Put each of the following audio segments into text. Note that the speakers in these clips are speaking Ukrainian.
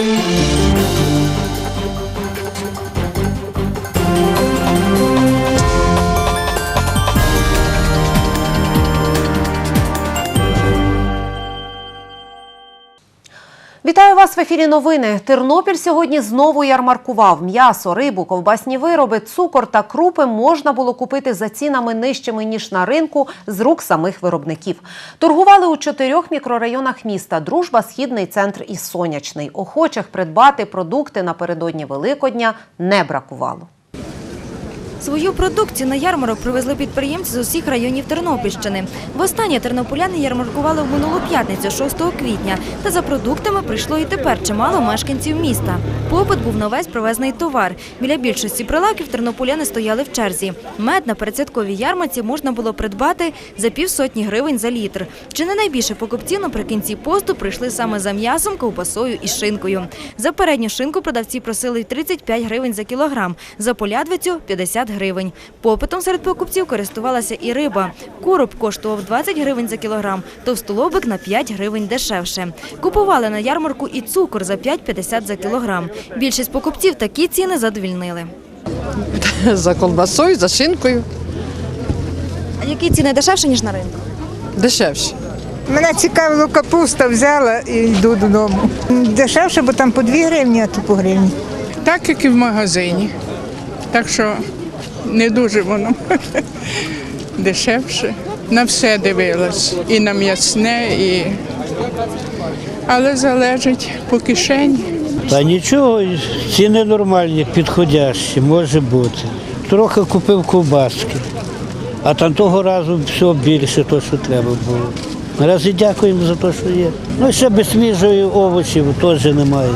Thank you. Вас в ефірі новини. Тернопіль сьогодні знову ярмаркував. М'ясо, рибу, ковбасні вироби, цукор та крупи можна було купити за цінами нижчими, ніж на ринку, з рук самих виробників. Торгували у чотирьох мікрорайонах міста Дружба, Східний центр і Сонячний. Охочих придбати продукти напередодні Великодня не бракувало. Свою продукцію на ярмарок привезли підприємці з усіх районів Тернопільщини. Востаннє тернополяни ярмаркували в минулу п'ятницю, 6 квітня. Та за продуктами прийшло і тепер чимало мешканців міста. Попит був на весь привезений товар. Біля більшості прилавків тернополяни стояли в черзі. Мед на передсвятковій ярмарці можна було придбати за півсотні гривень за літр. Чи не найбільше покупців наприкінці посту прийшли саме за м'ясом, ковбасою і шинкою. За передню шинку продавці просили 35 гривень за кілограм, за полядвицю – 50 гривень. Попитом серед покупців користувалася і риба. Короб коштував 20 гривень за кілограм, товстолобик на 5 гривень дешевше. Купували на ярмарку і цукор за 5,50 за кілограм. Більшість покупців такі ціни задовільнили. За колбасою, за шинкою. А які ціни дешевше, ніж на ринку? Дешевше. Мене цікавило капуста, взяла і йду додому. Дешевше, бо там по 2 гривні, а то по гривні. Так, як і в магазині. Так що не дуже воно дешевше. На все дивилась. І на м'ясне, і... але залежить по кишені. Та нічого, ціни нормальні, підходящі, може бути. Трохи купив ковбаски, а там того разу все більше, то, що треба було. Наразі дякуємо за те, що є. Ну, ще без свіжої овочів теж немає.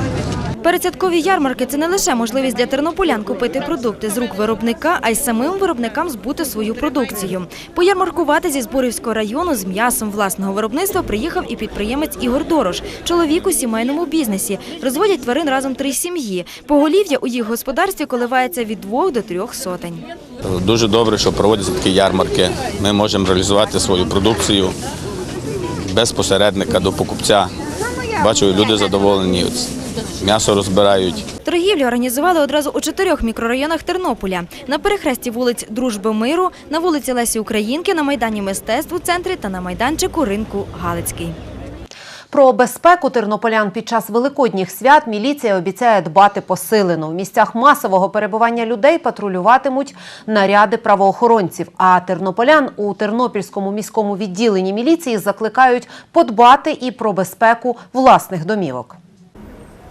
Передсвяткові ярмарки – це не лише можливість для тернополян купити продукти з рук виробника, а й самим виробникам збути свою продукцію. Поярмаркувати зі Зборівського району з м'ясом власного виробництва приїхав і підприємець Ігор Дорош. Чоловік у сімейному бізнесі. Розводять тварин разом три сім'ї. Поголів'я у їх господарстві коливається від двох до трьох сотень. Дуже добре, що проводяться такі ярмарки. Ми можемо реалізувати свою продукцію без посередника до покупця. Бачу, люди задоволені, м'ясо розбирають. Торгівлю організували одразу у чотирьох мікрорайонах Тернополя. На перехресті вулиць Дружби Миру, на вулиці Лесі Українки, на Майдані мистецтв у центрі та на майданчику ринку Галицький. Про безпеку тернополян під час великодніх свят міліція обіцяє дбати посилено. В місцях масового перебування людей патрулюватимуть наряди правоохоронців. А тернополян у тернопільському міському відділенні міліції закликають подбати і про безпеку власних домівок.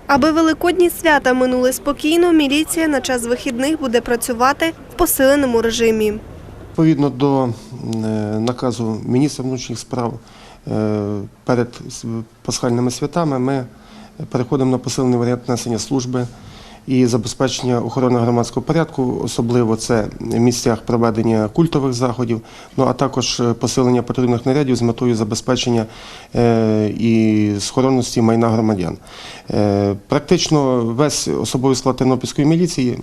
Аби великодні свята минули спокійно, міліція на час вихідних буде працювати в посиленому режимі. Відповідно до е, наказу міністра внутрішніх справ е, перед пасхальними святами ми переходимо на посилений варіант несення служби і забезпечення охорони громадського порядку, особливо це в місцях проведення культових заходів, ну а також е, посилення патрульних нарядів з метою забезпечення е, і схоронності майна громадян. Е, Практично весь особовий склад Тернопільської міліції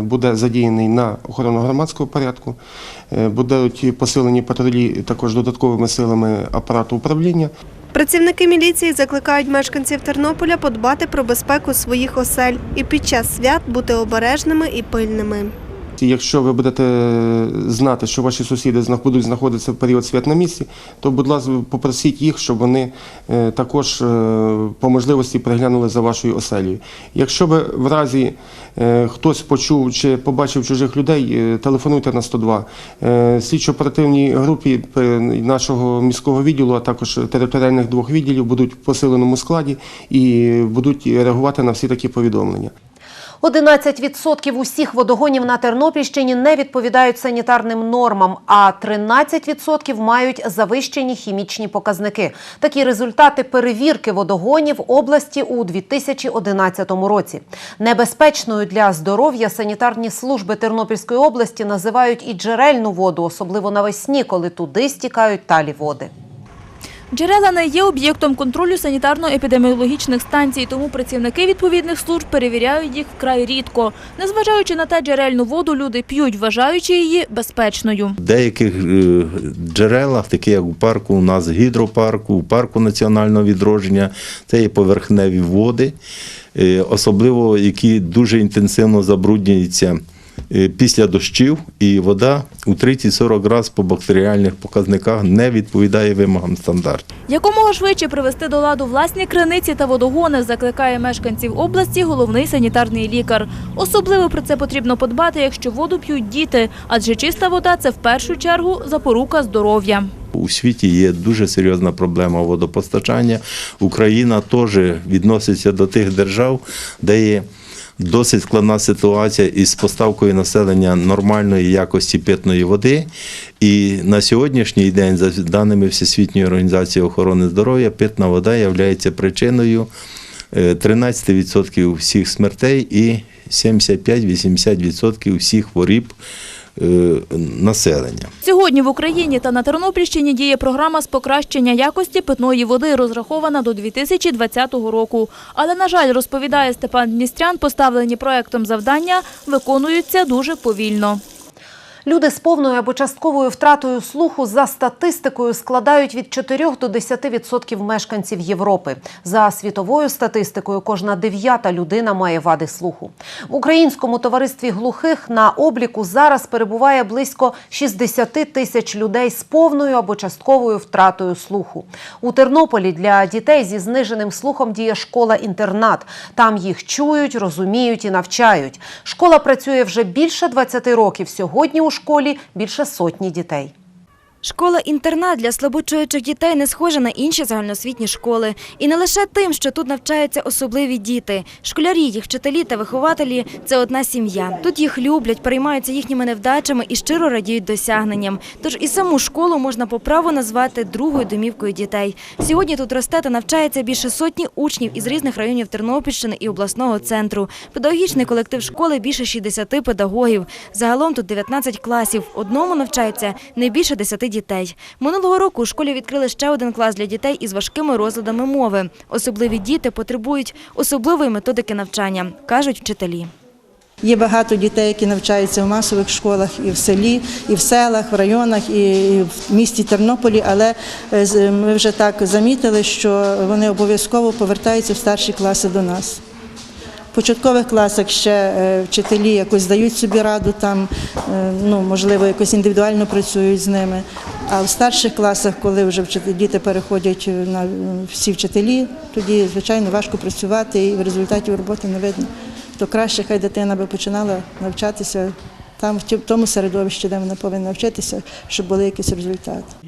буде задіяний на охорону громадського порядку. Будуть посилені патрулі також додатковими силами апарату управління. Працівники міліції закликають мешканців Тернополя подбати про безпеку своїх осель і під час свят бути обережними і пильними. Якщо ви будете знати, що ваші сусіди будуть знаходитися в період свят на місці, то, будь ласка, попросіть їх, щоб вони е, також е, по можливості приглянули за вашою оселею. Якщо ви в разі е, хтось почув чи побачив чужих людей, телефонуйте на 102. Е, Слідчо-оперативній групі нашого міського відділу, а також територіальних двох відділів будуть в посиленому складі і будуть реагувати на всі такі повідомлення. 11% усіх водогонів на Тернопільщині не відповідають санітарним нормам, а 13% мають завищені хімічні показники. Такі результати перевірки водогонів області у 2011 році. Небезпечною для здоров'я санітарні служби Тернопільської області називають і джерельну воду, особливо навесні, коли туди стікають талі води. Джерела не є об'єктом контролю санітарно-епідеміологічних станцій, тому працівники відповідних служб перевіряють їх вкрай рідко. Незважаючи на те, джерельну воду люди п'ють, вважаючи її безпечною. В деяких е, джерелах, такі як у парку, у нас гідропарку, у парку національного відродження, це є поверхневі води, е, особливо які дуже інтенсивно забруднюються після дощів, і вода у 30-40 разів по бактеріальних показниках не відповідає вимогам стандартів. Якомога швидше привести до ладу власні криниці та водогони, закликає мешканців області головний санітарний лікар. Особливо про це потрібно подбати, якщо воду п'ють діти, адже чиста вода це в першу чергу запорука здоров'я. У світі є дуже серйозна проблема водопостачання. Україна теж відноситься до тих держав, де є досить складна ситуація із поставкою населення нормальної якості питної води. І на сьогоднішній день, за даними Всесвітньої організації охорони здоров'я, питна вода є причиною е, 13% всіх смертей і 75-80% всіх хворіб е, населення. Сьогодні в Україні та на Тернопільщині діє програма з покращення якості питної води, розрахована до 2020 року. Але, на жаль, розповідає Степан Дністрян, поставлені проектом завдання виконуються дуже повільно. Люди з повною або частковою втратою слуху за статистикою складають від 4 до 10% мешканців Європи. За світовою статистикою, кожна дев'ята людина має вади слуху. В українському товаристві глухих на обліку зараз перебуває близько 60 тисяч людей з повною або частковою втратою слуху. У Тернополі для дітей зі зниженим слухом діє школа-інтернат. Там їх чують, розуміють і навчають. Школа працює вже більше 20 років. Сьогодні у школі більше сотні дітей. Школа-інтернат для слабочуючих дітей не схожа на інші загальноосвітні школи. І не лише тим, що тут навчаються особливі діти. Школярі, їх вчителі та вихователі – це одна сім'я. Тут їх люблять, переймаються їхніми невдачами і щиро радіють досягненням. Тож і саму школу можна по праву назвати другою домівкою дітей. Сьогодні тут росте та навчається більше сотні учнів із різних районів Тернопільщини і обласного центру. Педагогічний колектив школи більше 60 педагогів. Загалом тут 19 класів. Одному навчається не більше 10 дітей. Минулого року у школі відкрили ще один клас для дітей із важкими розладами мови. Особливі діти потребують особливої методики навчання, кажуть вчителі. Є багато дітей, які навчаються в масових школах і в селі, і в селах, в районах, і в місті Тернополі, але е, ми вже так замітили, що вони обов'язково повертаються в старші класи до нас. Початкових класах ще е, вчителі якось дають собі раду, там, е, ну, можливо, якось індивідуально працюють з ними. А в старших класах, коли вже діти переходять на е, всі вчителі, тоді, звичайно, важко працювати і в результаті роботи не видно. То краще, хай дитина би починала навчатися там, в тому середовищі, де вона повинна вчитися, щоб були якісь результати.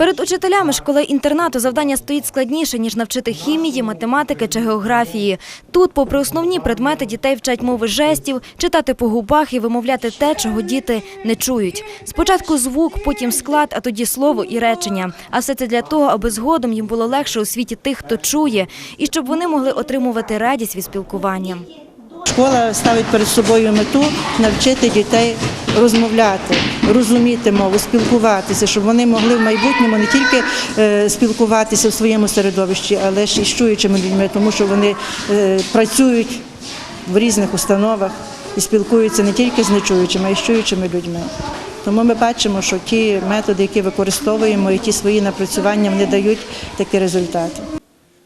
Перед учителями школи-інтернату завдання стоїть складніше, ніж навчити хімії, математики чи географії. Тут, попри основні предмети, дітей вчать мови жестів, читати по губах і вимовляти те, чого діти не чують. Спочатку звук, потім склад, а тоді слово і речення. А все це для того, аби згодом їм було легше у світі тих, хто чує, і щоб вони могли отримувати радість від спілкування. Школа ставить перед собою мету навчити дітей розмовляти, розуміти мову, спілкуватися, щоб вони могли в майбутньому не тільки е, спілкуватися в своєму середовищі, але ж і з чуючими людьми, тому що вони е, працюють в різних установах і спілкуються не тільки з нечуючими, а й з чуючими людьми. Тому ми бачимо, що ті методи, які використовуємо, і ті свої напрацювання, вони дають такі результати.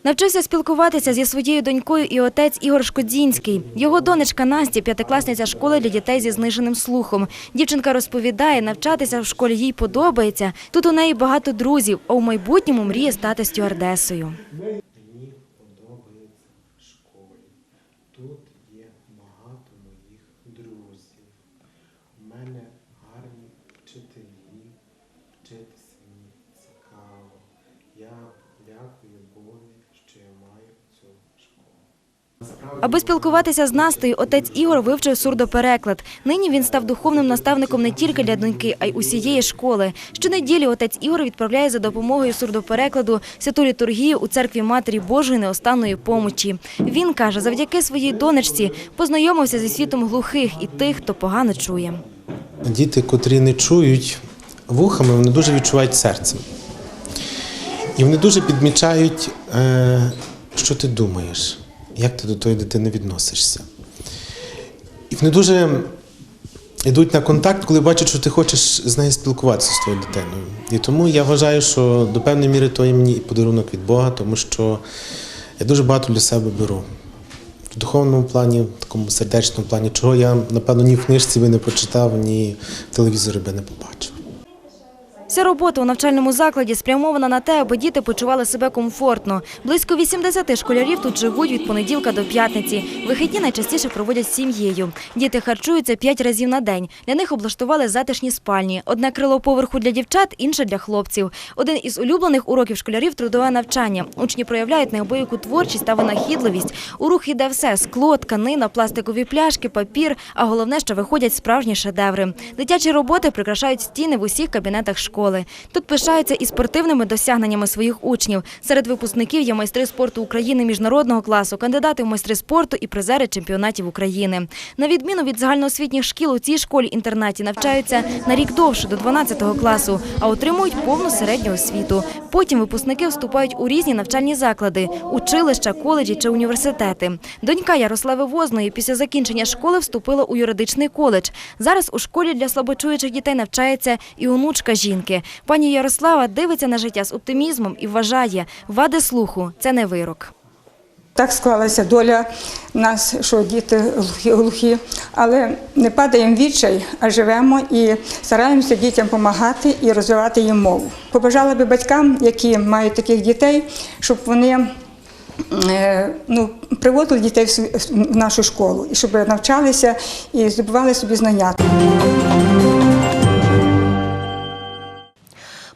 Навчився спілкуватися зі своєю донькою і отець Ігор Шкодзінський. Його донечка Настя – п'ятикласниця школи для дітей зі зниженим слухом. Дівчинка розповідає, навчатися в школі їй подобається. Тут у неї багато друзів, а у майбутньому мріє стати стюардесою. Мені подобається в школі. Тут є багато моїх друзів. У мене гарні вчителі. Вчитися мені цікаво. Я дякую Богу, що я маю цю школу. Насправді, Аби спілкуватися з Настею, отець Ігор вивчив сурдопереклад. Нині він став духовним наставником не тільки для доньки, а й усієї школи. Щонеділі отець Ігор відправляє за допомогою сурдоперекладу святу літургію у церкві Матері Божої неостанної помочі. Він каже, завдяки своїй донечці познайомився зі світом глухих і тих, хто погано чує. Діти, котрі не чують вухами, вони дуже відчувають серцем. І вони дуже підмічають, е, що ти думаєш, як ти до тої дитини відносишся. І вони дуже йдуть на контакт, коли бачать, що ти хочеш з нею спілкуватися з тою дитиною. І тому я вважаю, що до певної міри то є мені і подарунок від Бога, тому що я дуже багато для себе беру. В духовному плані, в такому сердечному плані, чого я, напевно, ні в книжці би не почитав, ні в телевізорі би не побачив. Вся робота у навчальному закладі спрямована на те, аби діти почували себе комфортно. Близько 80 школярів тут живуть від понеділка до п'ятниці. Вихідні найчастіше проводять з сім'єю. Діти харчуються п'ять разів на день. Для них облаштували затишні спальні. Одне крило поверху для дівчат, інше для хлопців. Один із улюблених уроків школярів трудове навчання. Учні проявляють неабияку творчість та винахідливість. У рух іде все: скло, тканина, пластикові пляшки, папір. А головне, що виходять справжні шедеври. Дитячі роботи прикрашають стіни в усіх кабінетах школи. Тут пишаються і спортивними досягненнями своїх учнів. Серед випускників є майстри спорту України міжнародного класу, кандидати в майстри спорту і призери чемпіонатів України. На відміну від загальноосвітніх шкіл, у цій школі-інтернаті навчаються на рік довше до 12 класу, а отримують повну середню освіту. Потім випускники вступають у різні навчальні заклади училища, коледжі чи університети. Донька Ярослави Возної після закінчення школи вступила у юридичний коледж. Зараз у школі для слабочуючих дітей навчається і онучка жінки. Пані Ярослава дивиться на життя з оптимізмом і вважає, вади слуху це не вирок. Так склалася доля нас, що діти глухі, але не падаємо відчай, а живемо і стараємося дітям допомагати і розвивати їм мову. Побажала би батькам, які мають таких дітей, щоб вони е, ну, приводили дітей в нашу школу і щоб навчалися і здобували собі знання.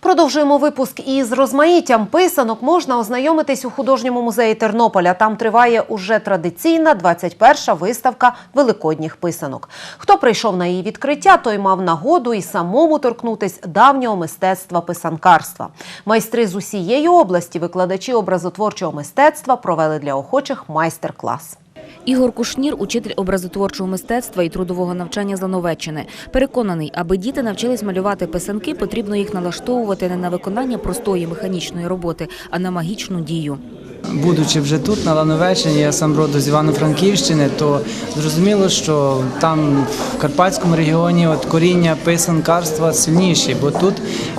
Продовжуємо випуск із розмаїттям писанок можна ознайомитись у художньому музеї Тернополя. Там триває уже традиційна 21-ша виставка великодніх писанок. Хто прийшов на її відкриття, той мав нагоду і самому торкнутись давнього мистецтва писанкарства. Майстри з усієї області, викладачі образотворчого мистецтва, провели для охочих майстер-клас. Ігор Кушнір, учитель образотворчого мистецтва і трудового навчання з Лановеччини. Переконаний, аби діти навчились малювати писанки, потрібно їх налаштовувати не на виконання простої механічної роботи, а на магічну дію. Будучи вже тут, на Лановеччині, я сам родом з Івано-Франківщини, то зрозуміло, що там в Карпатському регіоні от коріння писанкарства сильніші, бо тут,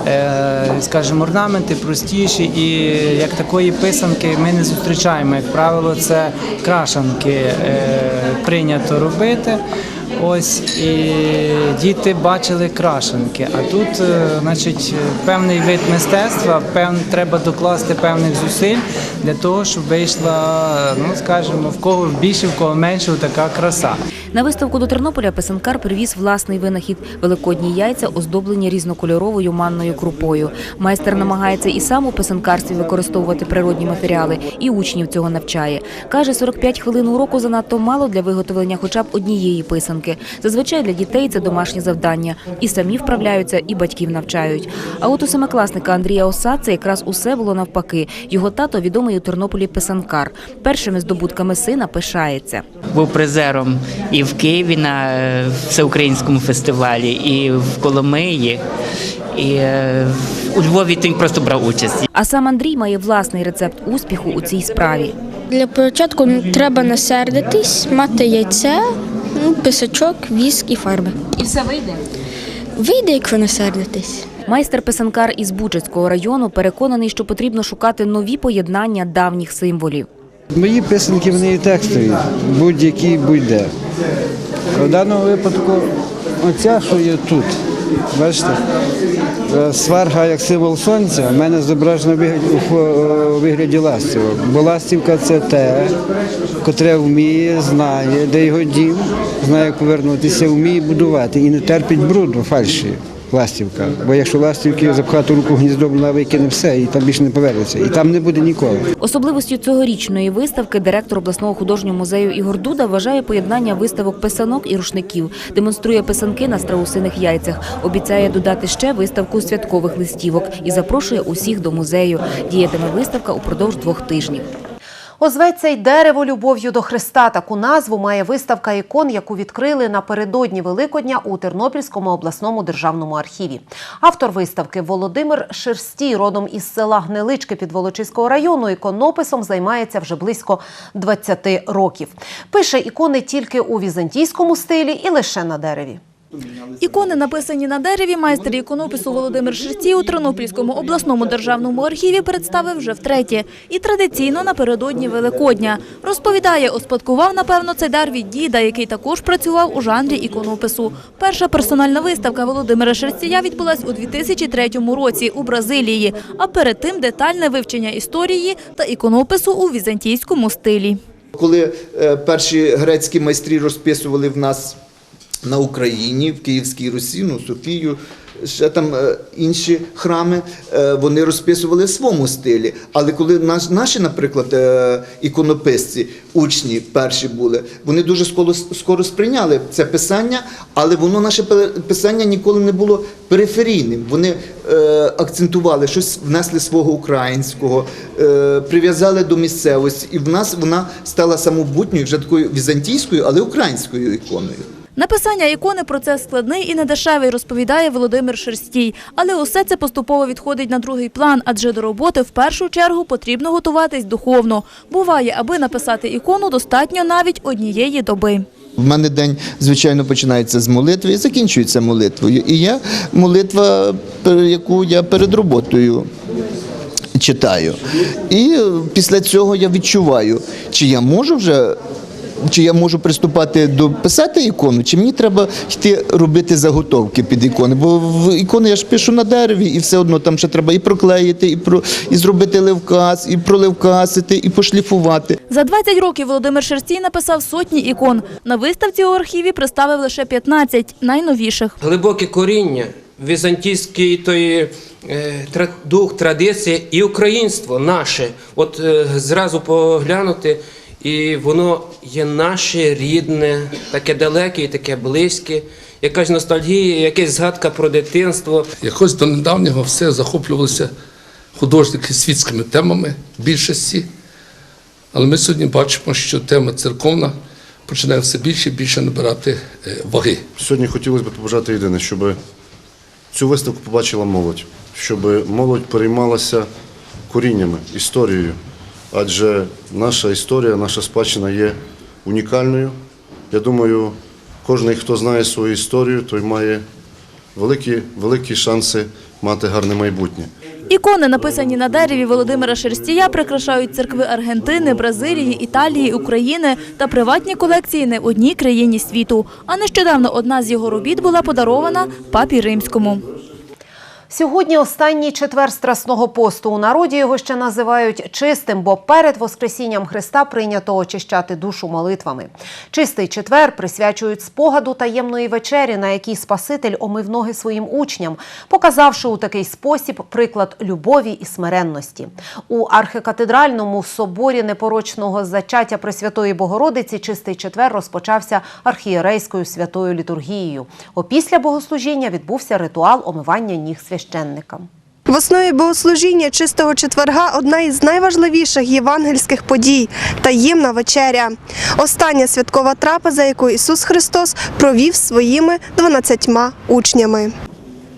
е, скажімо, орнаменти простіші, і як такої писанки ми не зустрічаємо. Як правило, це крашанки е, прийнято робити. Ось і діти бачили крашенки. А тут, е, значить, певний вид мистецтва, пев, треба докласти певних зусиль для того, щоб вийшла, ну скажімо, в кого більше, в кого менше така краса. На виставку до Тернополя писанкар привіз власний винахід великодні яйця, оздоблені різнокольоровою манною крупою. Майстер намагається і сам у писанкарстві використовувати природні матеріали, і учнів цього навчає. Каже, 45 хвилин уроку занадто мало для виготовлення хоча б однієї писанки. Зазвичай для дітей це домашнє завдання. І самі вправляються, і батьків навчають. А от у семикласника Андрія Оса це якраз усе було навпаки. Його тато відомий у Тернополі писанкар. Першими здобутками сина пишається. був призером і в Києві на е, всеукраїнському фестивалі, і в Коломиї, і е, у Львові він просто брав участь. А сам Андрій має власний рецепт успіху у цій справі. Для початку треба не сердитись, мати яйце, ну, писачок, віск і фарби. І все вийде. Вийде, як ви не сердитесь. Майстер-писанкар із Бучацького району переконаний, що потрібно шукати нові поєднання давніх символів. Мої писанки вони і текстові, будь-які, будь-де. В даному випадку, оця, що є тут, бачите, е, сварга як символ сонця, в мене вигляді, у у вигляді ластівок. Бо ластівка це те, котре вміє, знає, де його дім, знає, як повернутися, вміє будувати і не терпить бруду, фальші. Ластівка. Бо якщо ластівки запхати руку в гніздо, вона викине все і там більше не повернеться. І там не буде ніколи. Особливостю цьогорічної виставки директор обласного художнього музею Ігор Дуда вважає поєднання виставок писанок і рушників, демонструє писанки на страусиних яйцях. Обіцяє додати ще виставку святкових листівок і запрошує усіх до музею. Діятиме виставка упродовж двох тижнів. Озветься й дерево любов'ю до Христа. Таку назву має виставка ікон, яку відкрили напередодні Великодня у Тернопільському обласному державному архіві. Автор виставки Володимир Шерстій, родом із села Гнилички Підволочиського району, іконописом займається вже близько 20 років. Пише ікони тільки у візантійському стилі і лише на дереві. Ікони, написані на дереві, майстер іконопису Володимир Шерстій у Тернопільському обласному державному архіві представив вже втретє. І традиційно напередодні Великодня. Розповідає, успадкував, напевно, цей дар від діда, який також працював у жанрі іконопису. Перша персональна виставка Володимира Шерстія відбулась у 2003 році у Бразилії, а перед тим детальне вивчення історії та іконопису у візантійському стилі. Коли е, перші грецькі майстрі розписували в нас на Україні, в Київській Русі, ну, Софію, ще там е, інші храми, е, вони розписували в своєму стилі. Але коли наш, наші, наприклад, е, іконописці, учні перші були, вони дуже скоро, скоро сприйняли це писання, але воно наше писання ніколи не було периферійним. Вони акцентували щось, внесли свого українського, прив'язали до місцевості, і в нас вона стала самобутньою, вже такою візантійською, але українською іконою. Написання ікони процес складний і недешевий, розповідає Володимир Шерстій. Але усе це поступово відходить на другий план, адже до роботи в першу чергу потрібно готуватись духовно. Буває, аби написати ікону, достатньо навіть однієї доби. В мене день, звичайно, починається з молитви і закінчується молитвою. І я молитва, яку я перед роботою читаю. І після цього я відчуваю, чи я можу вже. Чи я можу приступати до писати ікону, чи мені треба йти робити заготовки під ікони? Бо в ікони я ж пишу на дереві, і все одно там ще треба і проклеїти, і про і зробити левкас, і пролевкасити, і пошліфувати. За 20 років Володимир Шерстій написав сотні ікон. На виставці у архіві представив лише 15 найновіших. глибоке коріння, візантійський той е, дух, традиції і українство наше. От е, зразу поглянути, і воно є наше рідне, таке далеке і таке близьке. Якась ностальгія, якась згадка про дитинство. Якось до недавнього все захоплювалися художники світськими темами більшості. Але ми сьогодні бачимо, що тема церковна починає все більше і більше набирати е, ваги. Сьогодні хотілося б побажати єдине, щоб цю виставку побачила молодь, щоб молодь переймалася коріннями, історією. Адже наша історія, наша спадщина є унікальною. Я думаю, кожен, хто знає свою історію, той має великі, великі шанси мати гарне майбутнє. Ікони, написані на дереві Володимира Шерстія, прикрашають церкви Аргентини, Бразилії, Італії, України та приватні колекції не одній країні світу. А нещодавно одна з його робіт була подарована папі римському. Сьогодні останній четвер страсного посту. У народі його ще називають чистим, бо перед Воскресінням Христа прийнято очищати душу молитвами. Чистий четвер присвячують спогаду таємної вечері, на якій Спаситель омив ноги своїм учням, показавши у такий спосіб приклад любові і смиренності. У архикатедральному соборі непорочного зачаття Пресвятої Богородиці чистий четвер розпочався архієрейською святою літургією. Опісля богослужіння відбувся ритуал омивання ніг священникам. В основі богослужіння чистого четверга одна із найважливіших євангельських подій таємна вечеря. Остання святкова трапеза, яку Ісус Христос провів своїми дванадцятьма учнями.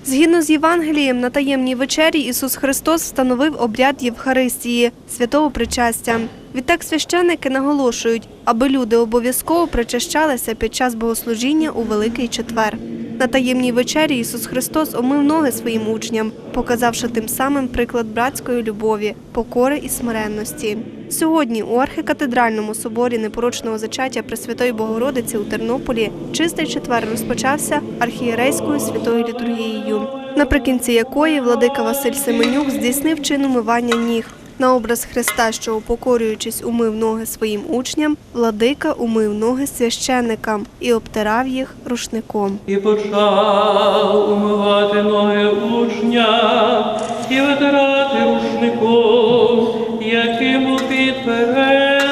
Згідно з Євангелієм, на таємній вечері Ісус Христос встановив обряд Євхаристії, святого причастя. Відтак священники наголошують, аби люди обов'язково причащалися під час богослужіння у Великий Четвер. На таємній вечері Ісус Христос омив ноги своїм учням, показавши тим самим приклад братської любові, покори і смиренності. Сьогодні у архикатедральному соборі непорочного зачаття Пресвятої Богородиці у Тернополі чистий четвер розпочався архієрейською святою літургією, наприкінці якої владика Василь Семенюк здійснив чин умивання ніг. На образ Христа, що упокорюючись, умив ноги своїм учням, владика умив ноги священникам і обтирав їх рушником. І почав умивати ноги учня і витирати рушником, яким підперезаний.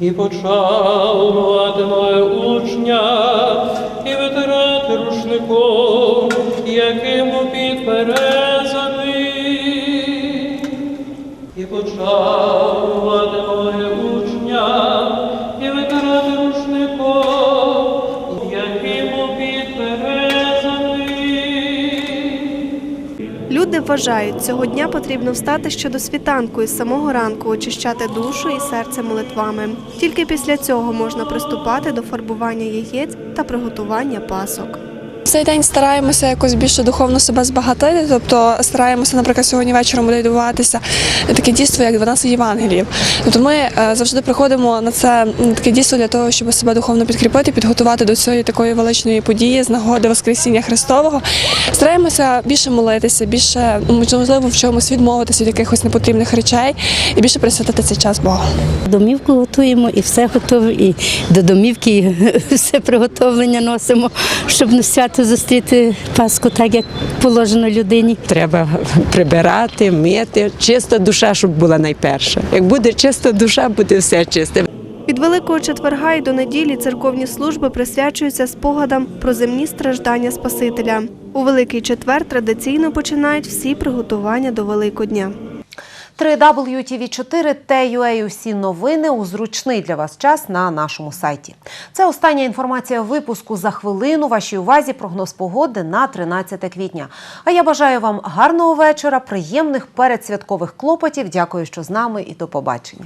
І почав умивати ноги учня Люди вважають, цього дня потрібно встати ще до світанку і з самого ранку очищати душу і серце молитвами. Тільки після цього можна приступати до фарбування яєць та приготування пасок. Цей день стараємося якось більше духовно себе збагатити, тобто стараємося, наприклад, сьогодні вечором буде відбуватися таке дійство, як 12 Євангеліїв. Тобто ми е, завжди приходимо на це таке дійство для того, щоб себе духовно підкріпити, підготувати до цієї такої величної події з нагоди Воскресіння Христового. Стараємося більше молитися, більше можливо в чомусь відмовитися від якихось непотрібних речей і більше присвятити цей час Богу. Домівку готуємо і все готове, і до домівки все приготовлення носимо, щоб на свято зустріти Пасху так, як положено людині. Треба прибирати, мити, чиста душа, щоб була найперша. Як буде чиста душа, буде все чисте. Від Великого четверга і до неділі церковні служби присвячуються спогадам про земні страждання Спасителя. У Великий четвер традиційно починають всі приготування до Великодня. 3WTV4 та усі новини у зручний для вас час на нашому сайті. Це остання інформація випуску за хвилину. Вашій увазі прогноз погоди на 13 квітня. А я бажаю вам гарного вечора, приємних передсвяткових клопотів. Дякую, що з нами, і до побачення.